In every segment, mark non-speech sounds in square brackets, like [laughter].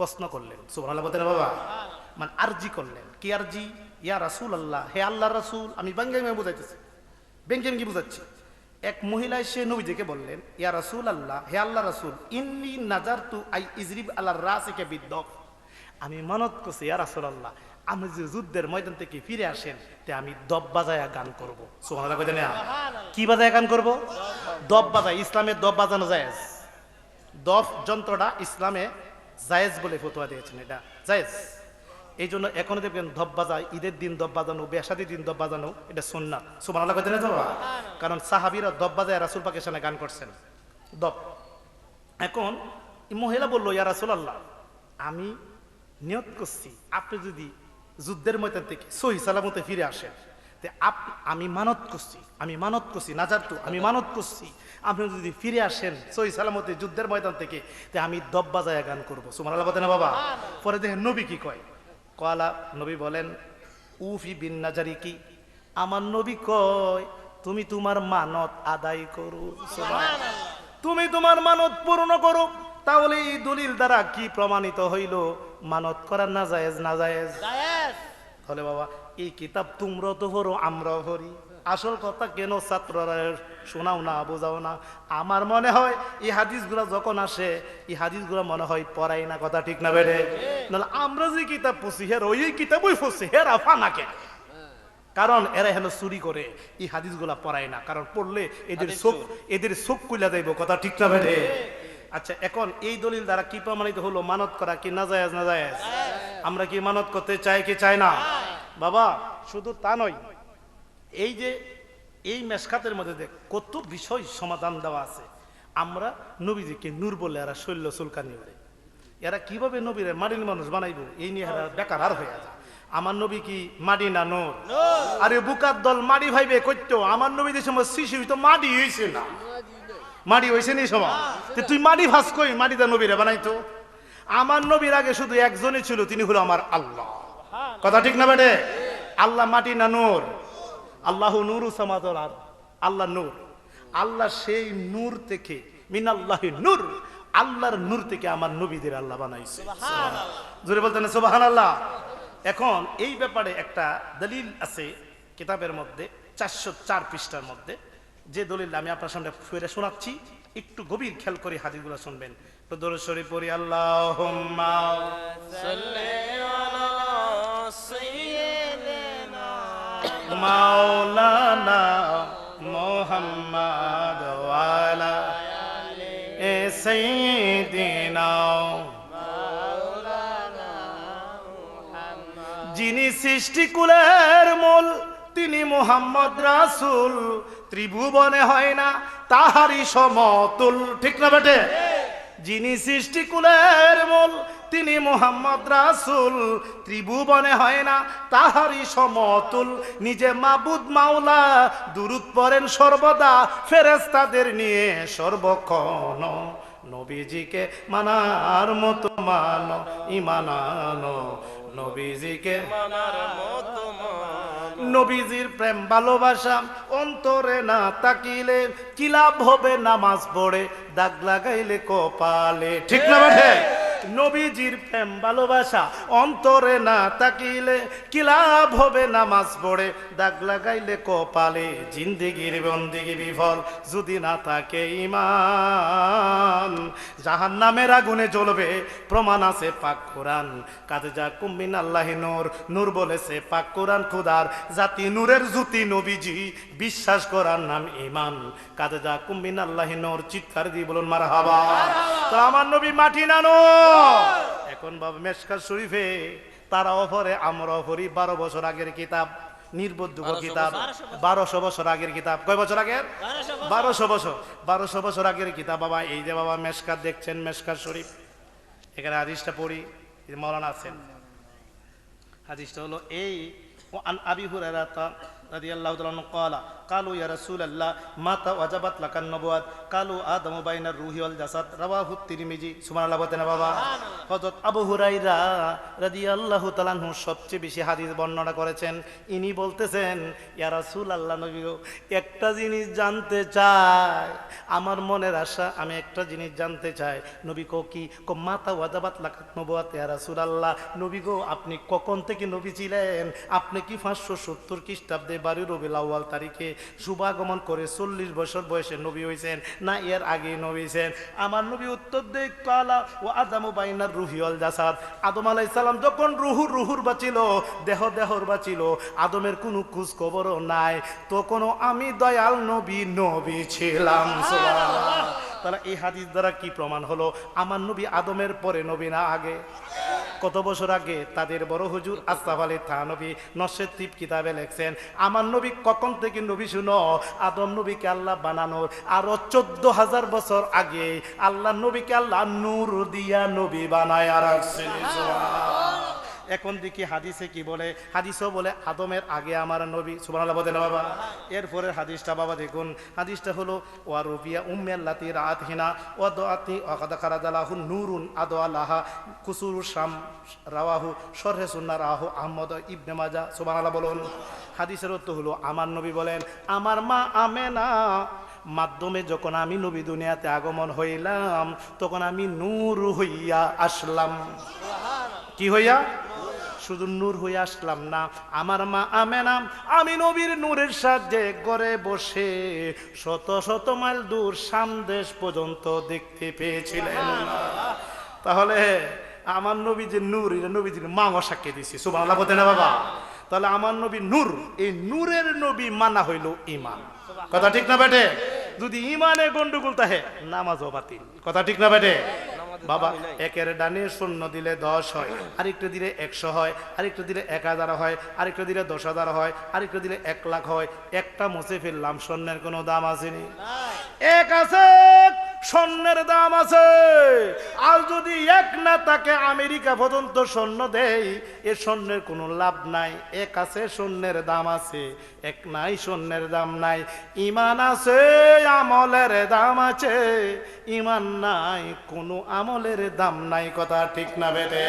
প্রশ্ন করলেন বলতেন, বাবা মানে আরজি করলেন। কি আরজি? ইয়া রাসূল আল্লাহ হে আল্লাহ রাসূল, আমি বাঙ্গাইমে বুঝাইতেছি। বেঙ্গেম কি বুঝাচ্ছি? এক মহিলা সে নবীজিকে বললেন, ইয়া রাসূল আল্লাহ হে আল্লাহ রাসুল, ইন্নি নাজারতু আই ইজরিব আল্লাহ রাসিকে বিদ্যফ আমি মানত করছি, ইয়া রাসূল আল্লাহ আমি যে যুদ্ধের ময়দান থেকে ফিরে আসেন, তে আমি দব বাজায়া গান করব। না কি বাজায়া গান করব? দব বাজায়, ইসলামে দব বাজানো যায় দফ যন্ত্রটা ইসলামে জায়েজ বলে ফতোয়া দিয়েছেন এটা। জায়েজ। এই জন্য এখনও দেখবেন ধপ বাজায় ঈদের দিন দব বাজানো বেসাদির দিন দব বাজানো এটা সুন্নাত। সুমান আল্লাহ কইতে না কারণ সাহাবিরা দব বাজায় রাসুল পাকের সামনে গান করছেন। দব এখন মহিলা বলল ইয়া রাসুল আল্লাহ আমি নিয়ত করছি আপনি যদি যুদ্ধের ময়দান থেকে সহি সালামতে ফিরে আসেন আমি মানত করছি, আমি মানত করছি, নাজারতু, আমি মানত করছি। আপনি যদি ফিরে আসেন সহি সালামতে যুদ্ধের ময়দান থেকে, তে আমি দব বাজায় গান করব। সুমান আল্লাহ না বাবা? পরে দেখেন নবী কি কয়? কলা নবী বলেন, উফি বিন নাজারি কি? আমার নবী কয়, তুমি তোমার মানত আদায় করো। তুমি তোমার মানত পূর্ণ করো। তাহলে এই দলিল দ্বারা কি প্রমাণিত হইল? মানত করার না জায়েজ না জায়েজ। তাহলে বাবা এই কিতাব তোমরাও তো পড়ো আমরাও পড়ি। আসল কথা কেন ছাত্ররা শোনাও না বোঝাও না? আমার মনে হয় এই হাদিসগুলা যখন আসে এই হাদিসগুলো মনে হয় পড়াই না কথা ঠিক না বেড়ে? নাহলে আমরা যে কিতাব পড়ছি হের ওই কিতাবই পড়ছি হের আফা না কেন কারণ এরা হেন চুরি করে এই হাদিসগুলা পড়ায় না। কারণ পড়লে এদের চোখ এদের চোখ কুইলা যাইব কথা ঠিক না বেড়ে? আচ্ছা এখন এই দলিল দ্বারা কি প্রমাণিত হলো? মানত করা কি না জায়েজ না জায়েজ আমরা কি মানত করতে চাই কি চাই না? বাবা, শুধু তা নয়, এই যে, এই মেশকাতের মধ্যে দেখ, কত বিষয় সমাধান দেওয়া আছে। আমরা নবীজিকে নূর বলে এরা শৈল্য চুলকানি করে। এরা কীভাবে নবীরে মাটির মানুষ বানাইব, এই নিয়ে এরা বেকার আর হয়ে যায় আমার নবী কি মাটি না নোর? আরে বুকার দল মাটি ভাইবে করতো আমার নবীদের সময় শিশু তো মাটি হয়েছে না। মাটি হয়েছে নি সময়? তুই মাটি ভাস কই, মাটিতে নবীরে বানাইতো? আমার নবীর আগে শুধু একজনই ছিল তিনি হলো আমার আল্লাহ। কথা ঠিক না বেটে? আল্লাহ মাটি না নূর? আল্লাহ নূরু সামাদর আর আল্লাহ নূর। আল্লাহ সেই নূর থেকে মিনাল্লাহি নূর। আল্লাহর নূর থেকে আমার নবীদের আল্লাহ বানাইছে। জোরে বলতেন সুবাহান আল্লাহ এখন এই ব্যাপারে একটা দলিল আছে কিতাবের মধ্যে চারশো চার পৃষ্ঠার মধ্যে। যে দলিল আমি আপনার সামনে ফিরে শোনাচ্ছি, একটু গভীর খেয়াল করে হাদিসগুলো শুনবেন। তো দরুদ শরীফ পড়ি আল্লাহ মাওলানা মোহাম্মদ ওয়ালা এ সাইয়্যিদিনা যিনি সৃষ্টিকুলের মূল তিনি মোহাম্মদ রাসুল। ত্রিভুবনে হয় না, তাহারই সমতুল। ঠিক না বেটে? যিনি সৃষ্টিকুলের মূল, তিনি মোহাম্মদ রাসূল। ত্রিভুবনে হয় না, তাহারই সমতুল। নিজে মাবুদ মাওলা, দুরুদ পড়েন সর্বদা। ফেরেস্তাদের নিয়ে সর্বক্ষণ নবীজিকে মানার মতো মানো, ইমানানো। নবীজিকে মানার মতো মান। নবীজির প্রেম ভালোবাসা, অন্তরে না তাকিলে কিলাভ হবে? নামাজ পড়ে দাগ লাগাইলে কপালে। ঠিক না নবীজির প্রেম ভালোবাসা। অন্তরে না তাকিলে কি লাভ হবে নামাজ পড়ে? দাগ লাগাইলে কপালে জিন্দিগির বন্দিগি বিফল। যদি না থাকে ইমান জাহান নামের আগুনে জ্বলবে। প্রমাণ আছে পাক কোরআন। কাজে যা কুম্বিন আল্লাহ নূর। নূর বলেছে পাক কোরআন খুদার। জাতি নূরের জুতি নবীজি। বিশ্বাস করার নাম ইমান কাজে যা কুম্বিন আল্লাহ নূর। চিৎকার দিয়ে বলুন মার হাবা তো আমার নবী মাটি নানো। এখন বাবা মেশকার শরীফে তারা অফরে আমরা অফরি বারো বছর আগের কিতাব নির্বোধ কিতাব বারোশো বছর। আগের কিতাব। কয় বছর আগের? বারোশো বছর। বারোশো বছর। আগের কিতাব। বাবা এই যে বাবা মেশকার দেখছেন মেশকার শরীফ। এখানে হাদিসটা পড়ি মৌলানা আছেন। হাদিসটা হলো এই আবি হুরায়রাতা رضي الله تعالى عنه قال قالوا يا رسول الله متى وجبت لك النبوة قالوا آدم بين الروح والجسد رواه الترمذي سبحان الله বলতেন বাবা হযরত আবু হুরাইরা রাদিয়াল্লাহু তাআলা আনহু সবচেয়ে বেশি হাদিস বর্ণনা করেছেন ইনি বলতেছেন ইয়া রাসূলুল্লাহ নবী গো, একটা জিনিস জানতে চাই আমার মনের আশা আমি একটা জিনিস জানতে চাই নবী কো কি কো মাতা ওয়াজাবাত লাকাত নবুয়াত ইয়া রাসূলুল্লাহ নবী গো আপনি কখন থেকে নবী ছিলেন আপনি কি পাঁচশো সত্তর খ্রিস্টাব্দে বারো রবিউল আউয়াল তারিখে শুভাগমন করে চল্লিশ বছর বয়সে নবী হয়েছেন না এর আগে নবী হয়েছেন আমার নবী উত্তর দেয় কালা ও আদামু বাইনার রুহিওয়াল জাসাদ। আদম আলাই সালাম যখন রুহুর রুহুর বাঁচিল দেহ দেহর বাঁচিল আদমের কোনো খোঁজ খবরও নাই। তখনও আমি দয়াল নবী নবী ছিলাম। তাহলে এই হাদিস দ্বারা কি প্রমাণ হলো? আমার নবী আদমের পরে নবী না আগে? কত বছর আগে তাদের বড় হুজুর আস্তাফ আলী থানবী নসের তিপ কিতাবে লেখছেন, আমার নবী কখন থেকে নবী শুনো আদম নবীকে আল্লাহ বানানোর আরও চোদ্দ হাজার বছর আগে আল্লাহ নবীকে আল্লাহ নূর দিয়া নবী বানায় রাখছেন। এখন দেখি হাদিসে কি বলে? হাদিসও বলে, আদমের আগে আমার নবী। সুবহানাল্লাহ বলেন বাবা। এরপরের হাদিসটা, বাবা, দেখুন। হাদিসটা হলো, ওয়া রুবিয়া উম্মাল্লাতি রাতহিনা ওয়া দুআতি ওয়া কাদ কারাদালাহু নূরুন আদো আলাহা কুসুরু শাম রাওয়াহু, শরহে সুন্নাহ রাহু আহমদ ইবনে মাজা, সুবহানাল্লাহ, বলুন। হাদিসের অর্থ হলো, আমার নবী বলেন, আমার মা আমেনা। মাধ্যমে যখন আমি নবী দুনিয়াতে আগমন হইলাম, তখন আমি নূর হইয়া আসলাম। কি হইয়া? শুধু নূর হয়ে আসলাম না। আমার মা আমেনাম আমি নবীর নূরের সাহায্যে ঘরে বসে শত শত মাইল দূর সামদেশ পর্যন্ত দেখতে পেয়েছিলেন। তাহলে আমার নবী যে নূর নবীজির মা সাক্ষী দিছি সুবাহ বলতে না বাবা? তাহলে আমার নবী নূর, এই নূরের নবী মানা হইল ইমান কথা ঠিক না বেটে? যদি ইমানে গন্ডগোল তাহে নামাজও বাতিল। কথা ঠিক না বেটে? বাবা একের ডানে শূন্য দিলে দশ হয় আরেকটা দিলে একশো হয় আরেকটা দিলে এক হাজার হয় আরেকটা দিলে দশ হাজার হয় আরেকটা দিলে এক লাখ হয় একটা মুছে ফেললাম শূন্যের কোনো দাম আসেনি। এক আছে স্বর্ণের দাম আছে। আর যদি এক না তাকে আমেরিকা পর্যন্ত স্বর্ণ দেয় এ স্বর্ণের কোনো লাভ নাই। এক আছে স্বর্ণের দাম আছে, এক নাই স্বর্ণের দাম নাই। ইমান আছে, আমলের দাম আছে। ইমান নাই, কোনো আমলের দাম নাই। কথা ঠিক না বেটে?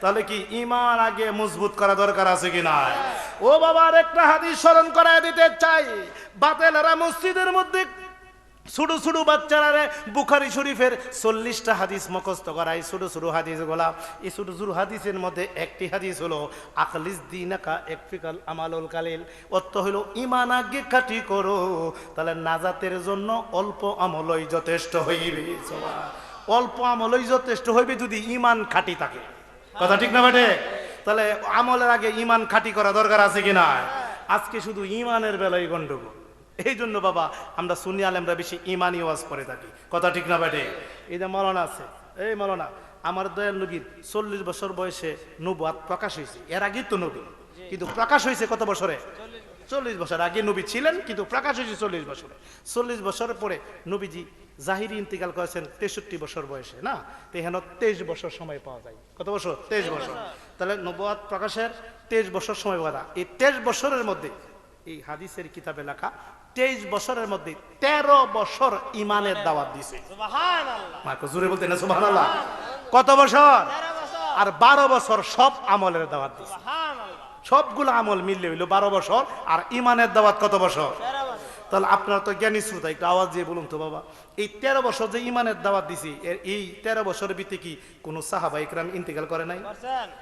তাহলে কি ইমান আগে মজবুত করা দরকার আছে কি নাই? ও বাবার একটা হাদিস স্মরণ করায় দিতে চাই। বাতেলারা মসজিদের মধ্যে ছোট ছোট বাচ্চারা রে বুখারি শরীফের চল্লিশটা হাদিস মুখস্থ করাই ছোট ছোট হাদিস গোলা। এই ছোট ছোট হাদিসের মধ্যে একটি হাদিস হলো, আখলিস দিনাকা একফিকাল আমালুল কালিল। অর্থ হলো ইমান আগে কাটি করো, তাহলে নাজাতের জন্য অল্প আমলই যথেষ্ট হইবে। অল্প আমলই যথেষ্ট হইবে যদি ইমান খাটি থাকে। কথা ঠিক না বেটে তাহলে আমলের আগে ইমান খাটি করা দরকার আছে কি না আজকে শুধু ইমানের বেলায় গন্ডগোল এই জন্য বাবা, আমরা সুনি আলেমরা বেশি ইমানি ওয়াজ করে থাকি। কথা ঠিক না বেটে এই যে মলনা আছে, এই মলনা আমার দয়াল নবীর চল্লিশ বছর বয়সে নবুয়াত প্রকাশ হয়েছে। এর আগেই তো নবী, কিন্তু প্রকাশ হয়েছে কত বছরে? চল্লিশ বছর। আগে নবী ছিলেন, কিন্তু প্রকাশ হয়েছে চল্লিশ বছরে। চল্লিশ বছরের পরে নবীজি জাহিরি ইন্তিকাল করেছেন তেষট্টি বছর বয়সে, না? তো এখানে তেইশ বছর সময় পাওয়া যায়। কত বছর? তেইশ বছর। তাহলে নবুয়াত প্রকাশের তেইশ বছর সময় পাওয়া এই তেইশ বছরের মধ্যে এই হাদিসের কিতাবে লেখা তেইশ বছরের মধ্যে তেরো বছর ইমানের দাওয়াত দিছে। জুড়ে বলতে না সুবাহ কত বছর? আর বারো বছর সব আমলের দাওয়াত দিছে। সবগুলো আমল মিললে হইল বারো বছর আর ইমানের দাওয়াত কত বছর? তাহলে আপনারা তো জ্ঞানী শ্রোতা একটু আওয়াজ দিয়ে বলুন তো বাবা। এই তেরো বছর যে ইমানের দাওয়াত দিছি এর এই তেরো বছরের ভিতরে কি কোন সাহাবা ইকরাম ইন্তেকাল করে নাই?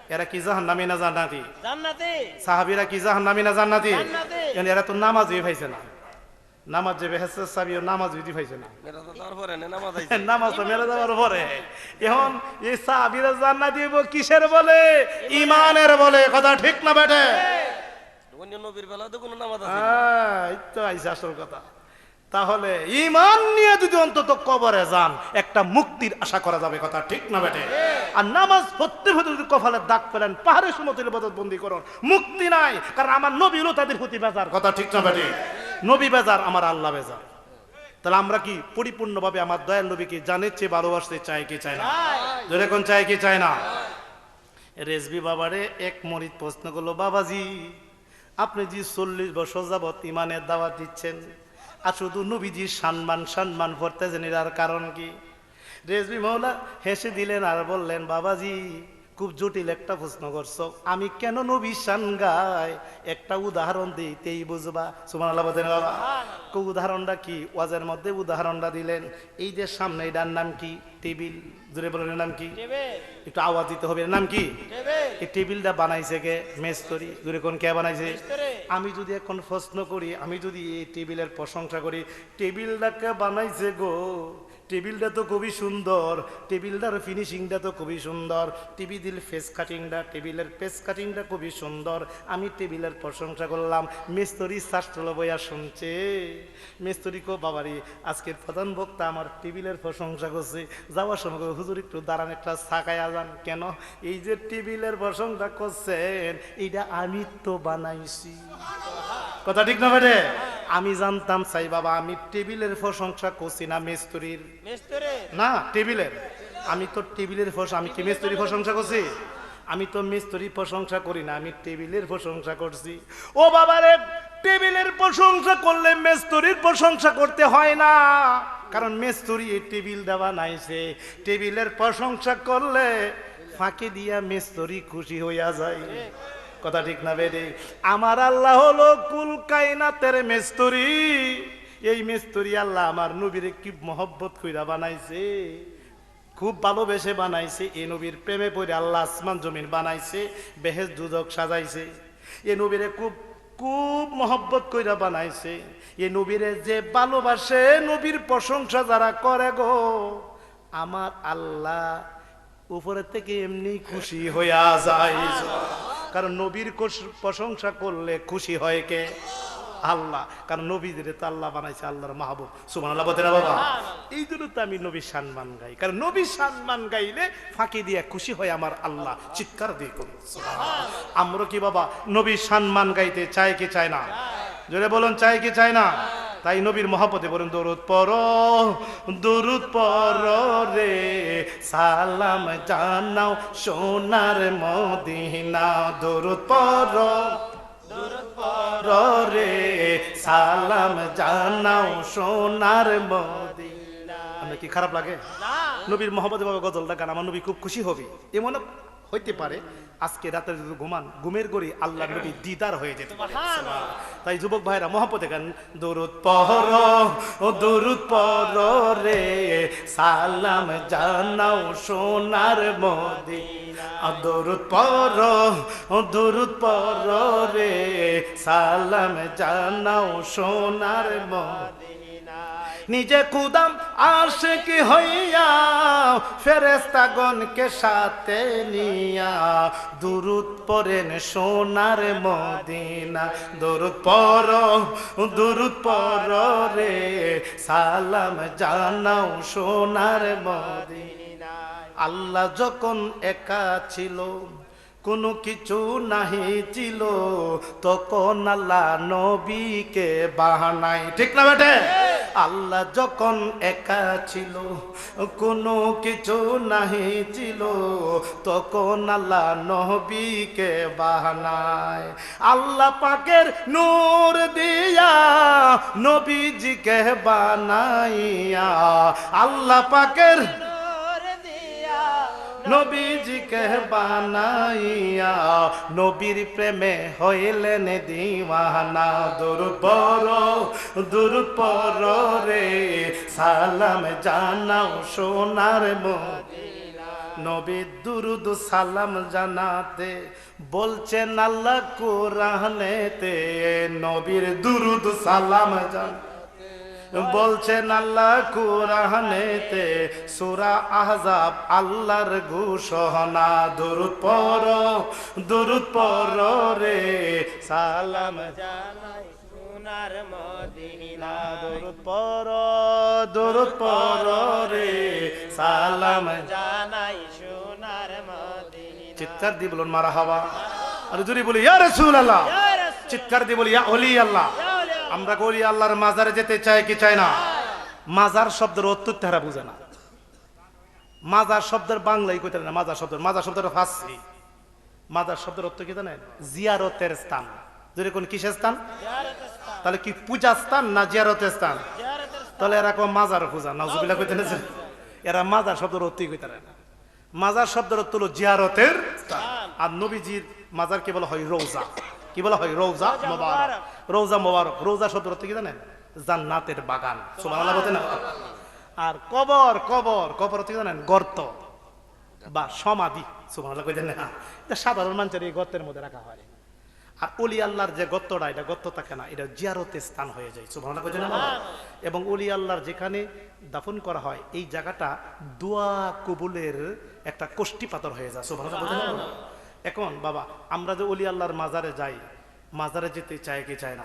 এরা কি জাহান নামে না জান্নাতি? জান্নাতি। সাহাবিরা কি জাহান নামে না জান্নাতি? জান্নাতি। এরা তো নামাজ পাইছে না। নামাজ যে বেহেসের সাবিও নামাজ বিধি পাইছে না। [laughs] নামাজ তো মেরে যাওয়ার পরে। এখন এই সাহাবিরা জান্নাত কিসের বলে? ইমানের। বলে কথা ঠিক না বেটে অন্য নবীর বেলা তো কোনো নামাজ আছে। তো আইসে আসল কথা। তাহলে ইমান নিয়ে যদি অন্তত কবরে যান, একটা মুক্তির আশা করা যাবে কথা ঠিক না বেটে আর নামাজ পড়তে হতে যদি কপালে দাগ পেলেন পাহাড়ের সমতুল বদত বন্দি করুন। মুক্তি নাই, কারণ আমার নবী তাদের প্রতি বেজার। কথা ঠিক না বেটে নবী বেজার, আমার আল্লাহ বেজার। তাহলে আমরা কি পরিপূর্ণভাবে আমার দয়াল নবীকে জানের চেয়ে ভালোবাসতে চাই কি চাই না? যেরকম চাই কি চাই না? রেজবি বাবারে এক মরিদ প্রশ্ন করল, বাবাজি আপনি যে চল্লিশ বছর যাবৎ ইমানের দাওয়াত দিচ্ছেন, আর শুধু নবীজির সম্মান সম্মান করতেছেন এর কারণ কি? রেজবি মৌলা হেসে দিলেন আর বললেন, বাবাজি খুব জটিল একটা প্রশ্ন করছ। আমি কেন নবী শান গাই একটা উদাহরণ দিতেই বুঝবা? সুমান আল্লাহ বাবা। কো উদাহরণটা কি? ওয়াজের মধ্যে উদাহরণটা দিলেন। এই যে সামনে এটার নাম কি? টেবিল। জুড়ে বলেন নাম কি? একটু আওয়াজ দিতে হবে নাম কি? এই টেবিলটা বানাইছে কে? মেস্তরি। দূরে কোন কে বানাইছে? আমি যদি এখন প্রশ্ন করি আমি যদি এই টেবিলের প্রশংসা করি টেবিলটা কে বানাইছে গো? টেবিলটা তো খুবই সুন্দর। টেবিলটার ফিনিশিংটা তো খুবই সুন্দর। টিভি দিল ফেস কাটিংটা টেবিলের ফেস কাটিংটা খুবই সুন্দর। আমি টেবিলের প্রশংসা করলাম। মিস্তরি শাস্ত্র বইয়া শুনছে। মিস্তরি কো, বাবারি, আজকের প্রধান বক্তা আমার টেবিলের প্রশংসা করছে। যাওয়ার সময় হুজুর, একটু দাঁড়ান, একটা সাকায় যান। কেন? এই যে টেবিলের প্রশংসা করছেন, এইটা আমি তো বানাইছি। কথা ঠিক না বেটে? আমি জানতাম চাই বাবা আমি টেবিলের প্রশংসা করছি না মেস্তরির। না টেবিলের। আমি তো টেবিলের আমি কি মেস্তরির প্রশংসা করছি? আমি তো মিস্ত্রি প্রশংসা করি না আমি টেবিলের প্রশংসা করছি। ও বাবারে টেবিলের প্রশংসা করলে মেস্তরির প্রশংসা করতে হয় না। কারণ মেস্তরি এই টেবিল দেওয়া নাইছে টেবিলের প্রশংসা করলে ফাঁকে দিয়া মেস্তরি খুশি হইয়া যায়। কথা ঠিক না বেরে আমার আল্লাহ হলো কুল কায়নাতের মেস্তরি। এই মেস্তরি আল্লাহ আমার নবীরে কি মহব্বত কইরা বানাইছে? খুব ভালোবেসে বানাইছে। এ নবীর প্রেমে পড়ে আল্লাহ আসমান জমিন বানাইছে বেহেজ দুদক সাজাইছে। এ নবীরে খুব খুব মহব্বত কইরা বানাইছে। এ নবীরে যে ভালোবাসে, নবীর প্রশংসা যারা করে গো, আমার আল্লাহ উপরে থেকে এমনি খুশি হইয়া যায়। কারণ নবীর প্রশংসা করলে খুশি হয় কে? আল্লাহ। কারণ নবীদের তো আল্লাহ বানাইছে আল্লাহর মাহবুব। সুমান আল্লাহ বাবা? এই জন্য তো আমি নবীর সম্মান গাই। কারণ নবীর সম্মান গাইলে ফাঁকি দিয়ে খুশি হয় আমার আল্লাহ। চিৎকার দিয়ে করি। আমরা কি বাবা নবীর সম্মান গাইতে চাই কি চায় না? জোরে বলুন, চাই কি চায় না? তাই নবীর মহাপতে বলেন দরুদ পর দরুদ পর রে। সালাম জানাও সোনার মদিনা। দরুদ পর রে। সালাম জানাও সোনার মদিনা। আপনার কি খারাপ লাগে? নবীর মোহাম্মদ বাবা গজলটা গান আমার নবী খুব খুশি হবে। এমন হইতে পারে আজকে রাতে যদি ঘুমান ঘুমের গড়ি আল্লাহ নবী দিদার হয়ে যেতে পারে। তাই যুবক ভাইরা মহাপতে গান দরুদ পহর ও দরুদ পর রে। সালাম জানাও সোনার মদিনা। আ দরুদ পর ও দরুদ পর রে। সালাম জানাও সোনার মদিনা। নিজে কুদাম, আশেক হইয়া ফেরেস্তাগণকে সাথে নিয়া দুরুদ পরেন সোনার মদিনা, দুরুদ পর দুরুদ পর রে, সালাম জানাও সোনার মদিনা। আল্লাহ যখন একা ছিল, কোনো কিছু নাহি ছিল, তখন আল্লাহ নবীকে বাহানাই ঠিক না বেটে? আল্লাহ যখন একা ছিল, কোনো কিছু নাহি ছিল, তখন আল্লাহ নবীকে বাহানায়। আল্লাহ পাকের নূর দিয়া নবীজিকে বানাইয়া আল্লাহ পাকের নবীজিকে বানাইয়া নবীর প্রেমে হইলেন দিওয়ানা। দূর পর দূর পর রে, সালাম জানাও সোনার নবী দুরুদ সালাম জানাতে বলছেন, আল্লাহ কোরআনেতে নবীর দুরুদ সালাম জান বলছেন আল্লাহ কুরআনেতে সূরা আহজাব আল্লাহর ঘোষণা দুরুদ পর দুরুদ পর রে। সালাম জানাই সোনার মদিনা। দুরুদ পর দুরুদ পর রে। সালাম জানাই সোনার মদিনা। চিৎকার দিয়ে বলুন মারা হওয়া আর যদি বলি ইয়া রাসূলুল্লাহ। চিৎকার দিয়ে বলি ইয়া ওলি আল্লাহ আমরা বলি আল্লাহর মাজারে যেতে চাই কি চাই না? মাজার শব্দের অত্যুত তারা বুঝে না। মাজার শব্দের বাংলায় কইতে না, মাজার শব্দ মাজার শব্দটা ফার্সি মাজার শব্দের অর্থ কি জানেন? জিয়ারতের স্থান। যদি কোন কিসের স্থান? তাহলে কি পূজা স্থান না জিয়ারতের স্থান? তাহলে এরা কম মাজার পূজা, নাউজুবিল্লাহ কইতে না এরা মাজার শব্দের অর্থই কইতে না। মাজার শব্দের অর্থ হলো জিয়ারতের স্থান। আর নবীজির মাজার কি বলা হয় রৌজা। কি বলা হয়? রৌজা মোবারক। রৌজা মোবারক। রৌজা শব্দের অর্থ কি জানেন? জান্নাতের বাগান। সুবহানাল্লাহ বলতে না? আর কবর কবর। কবর অর্থ কি জানেন? গর্ত বা সমাধি। সুবহানাল্লাহ কইতেন না? এটা সাধারণ মানুষের এই গর্তের মধ্যে রাখা হয়। আর অলি আল্লাহর যে গর্তটা এটা গর্ত থাকে না এটা জিয়ারতের স্থান হয়ে যায়। সুবহানাল্লাহ কইতেন না? এবং অলি আল্লাহর যেখানে দাফন করা হয় এই জায়গাটা দোয়া কবুলের একটা কোষ্টি পাথর হয়ে যায়। সুবহানাল্লাহ বলতেন না? এখন বাবা আমরা যে অলি আল্লাহর মাজারে যাই মাজারে যেতে চায় কি চায় না?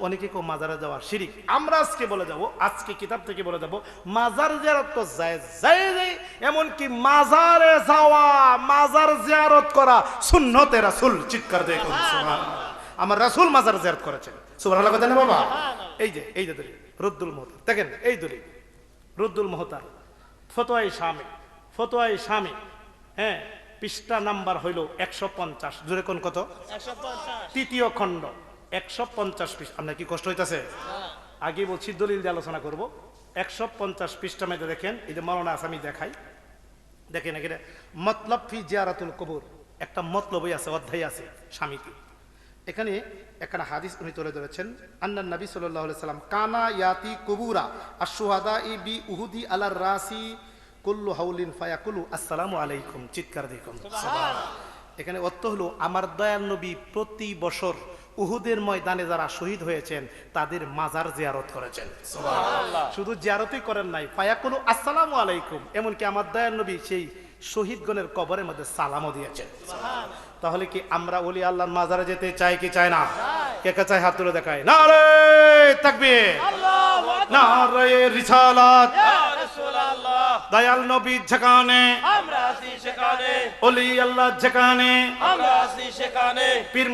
অনেকে কেউ মাজারে যাওয়ার শিরিক। আমরা আজকে বলে যাব আজকে কিতাব থেকে বলে যাব মাজার জিয়ারত তো যায় যায় যায় এমনকি মাজারে যাওয়া মাজার জিয়ারত করা সুন্নতে রাসূল চিৎকার দিয়ে আমার রাসুল মাজার জিয়ারত করেছেন। সুবহানাল্লাহ কথা না বাবা? এই যে এই যে দলিল রুদ্দুল মোহতার। দেখেন এই দলিল রুদ্দুল মোহতার ফতোয়াই স্বামী ফতোয়াই স্বামী হ্যাঁ? পৃষ্ঠা নাম্বার হইল একশো পঞ্চাশ। জোরে কোন কত? তৃতীয় খণ্ড। একশো পঞ্চাশ পৃষ্ঠা। আপনার কি কষ্ট হইতেছে? আগে বলছি দলিল দিয়ে আলোচনা করব। একশো পঞ্চাশ পৃষ্ঠা মেয়েদের দেখেন এই যে মরণা আসামি দেখাই। দেখেন এখানে মতলব ফি জিয়ারাতুল কবুর। একটা মতলবই আছে অধ্যায় আছে স্বামীকে। এখানে এখানে হাদিস উনি তুলে ধরেছেন আন্নান নবী সাল্লাল্লাহু আলাইহি সাল্লাম কানা ইয়াতি কুবুরা আশ-শুহাদা ই বি উহুদি আলার রাসি কুল্লু হাউলিন ফায়াকুলু আসসালামু আলাইকুম চিৎকার দেখুন। এখানে অর্থ হলো আমার দয়াল নবী প্রতি বছর উহুদের ময়দানে যারা শহীদ হয়েছেন তাদের মাজার জিয়ারত করেছেন। শুধু জিয়ারতই করেন নাই ফায়াকুলু আসসালামু আলাইকুম এমনকি আমার দয়াল নবী সেই শহীদগণের কবরের মধ্যে সালামও দিয়েছেন। তাহলে কি আমরা ওলি আল্লাহর মাজারে যেতে চাই কি চাই না? কে কে চাই হাত তুলে দেখায়? না রে তাকবীর না রে রিসালাত। দয়াল নবী ঝকানে আমরা আছি সেখানে। ওলি আল্লাহ ঝকানে আমরা আছি সেখানে। পীর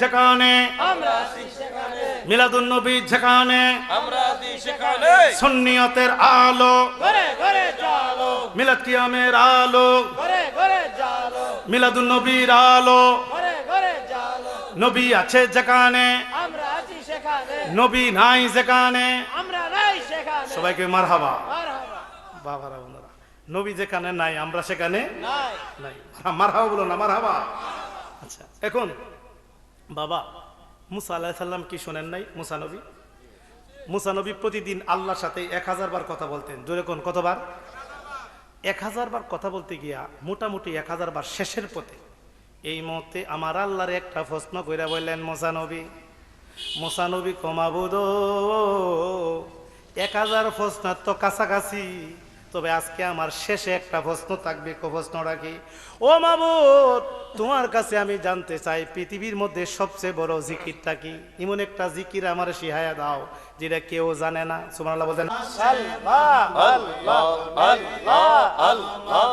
ঝকানে আমরা আছি সেখানে। মিলাদুন নবী ঝকানে আমরা আছি সেখানে। সুন্নিয়তের আলো ঘরে ঘরে জালো। মিলাদ কিয়ামের আলো ঘরে ঘরে জালো। মিলাদুন নবীর আলো ঘরে ঘরে জালো। নবী আছে যেখানে আমরা আছি সেখানে। নবী নাই যেখানে আমরা নাই সেখানে। সবাইকে মারহাবা। বাবারা বন্ধুরা নবী যেখানে নাই আমরা সেখানে নাই। নাই। মারহাবা বলো না মারহাবা। আচ্ছা এখন বাবা মুসা আল্লাহ সাল্লাম কি শোনেন নাই? মুসা নবী? মুসা নবী প্রতিদিন আল্লাহর সাথে এক হাজার বার কথা বলতেন। জোরে কোন কতবার? এক হাজার বার কথা বলতে গিয়া মোটামুটি এক হাজার বার শেষের পথে এই মুহূর্তে আমার আল্লাহর একটা প্রশ্ন কইরা বললেন মোসা নবী মোসা নবী কমাবুদ এক হাজার প্রশ্ন তো কাছাকাছি। তবে আজকে আমার শেষে একটা প্রশ্ন থাকবে প্রশ্ন রাখি ও মাবুদ তোমার কাছে আমি জানতে চাই পৃথিবীর মধ্যে সবচেয়ে বড় জিকিরটা কি এমন একটা জিকির আমার সিহায়া দাও যেটা কেউ জানে না সুবহানাল্লাহ বলতেন আল্লাহ আল্লাহ আল্লাহ আল্লাহ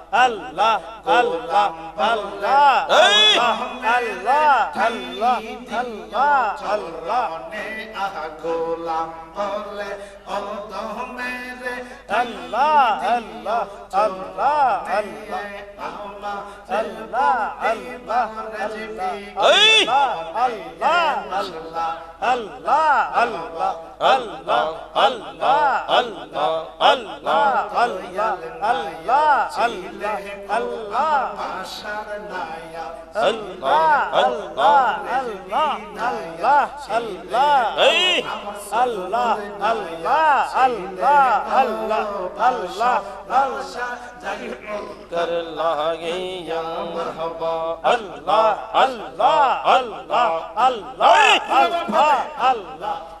আল্লাহ আল্লাহ আল্লাহ আল্লাহ আল্লাহ আল্লাহ আল্লাহ গোলাম বলে ও তো মেরে আল্লাহ আল্লাহ আল্লাহ আল্লাহ আল্লাহ আল্লাহ! আল্লাহ আল্লাহ আল্লাহ আল্লাহ আল্লাহ আল্লাহ আল্লাহ আল্লাহ আল্লাহ আল্লাহ আল্লাহ اللہ اللہ اللہ اللہ اللہ اللہ اللہ اللہ اللہ اللہ اللہ کر لاگے یا مرحبا اللہ اللہ اللہ اللہ اللہ اللہ